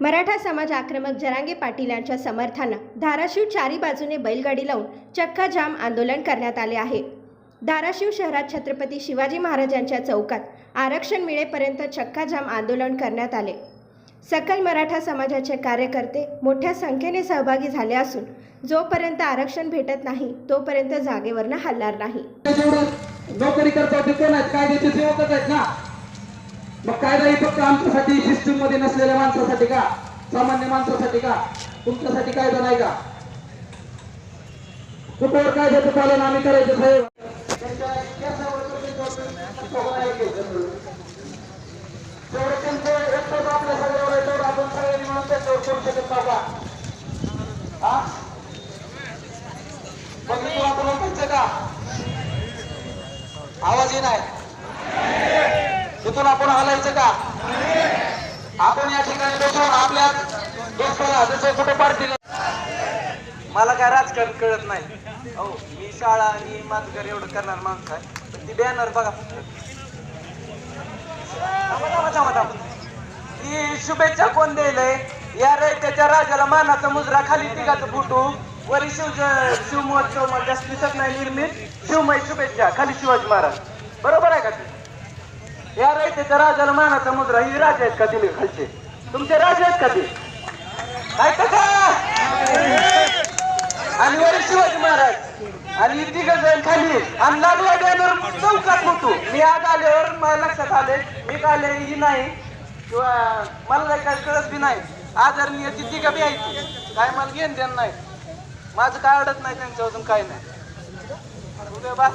मराठा समाज आक्रमक जरांगे पाटील यांच्या समर्थानं धाराशिव चारी बाजूने बैलगाडी लावून चक्का जाम आंदोलन करण्यात आले आहे. धाराशिव शहरात छत्रपती शिवाजी महाराजांच्या चौकात आरक्षण मिळेपर्यंत चक्का जाम आंदोलन करण्यात आले. सकल मराठा समाजाचे कार्यकर्ते मोठ्या संख्येने सहभागी झाले असून जोपर्यंत आरक्षण भेटत नाही तोपर्यंत जागेवरनं हलणार नाही. मग कायदा ही फक्त आमच्यासाठी सिस्टीममध्ये नसलेल्या माणसासाठी का? सामान्य माणसासाठी का? तुमच्यासाठी कायदा नाही का? कुठवर कायद्याचं पालन आम्ही करायचं साहेब? आवाज येणार तेवढं आपण तिथून आपण हलायचं का? आपण या ठिकाणी बसून आपल्या दोस्ताला जसं कुठे पाडतील मला काय राजकारण कळत नाही. हो मी शाळा आणि माझं घर एवढं करणार माणूस आहे. पण ती बॅनर बघा. ती शुभेच्छा कोण द्यायलंय? या रयतेच्या राजाला मानाचा मुजरा खाली तिघाचं फुटू. वरी शिव शिवमहोत्सवमध्ये जास्त दिसत नाही निर्मित. शिवमय शुभेच्छा खाली शिवाजी महाराज. बरोबर आहे का तुमच्या या रयतेच्या राजाला मानाचा ही राजा आहेत का दिले खालचे? तुमचे राजे आहेत का ते? आहेत का? आणि वर शिवाजी महाराज आणि तिघ जण खाली आणि लागला गेल्यावर चौकात होतो. मी आज आल्यावर मला लक्षात आले मी आले ही नाही किंवा मला काय कळत बी नाही. आदरणीय ती तिघं बी आहेत. काय मला घेण देण नाही. माझं काय अडत नाही त्यांच्या अजून काय नाही. उद्या बास.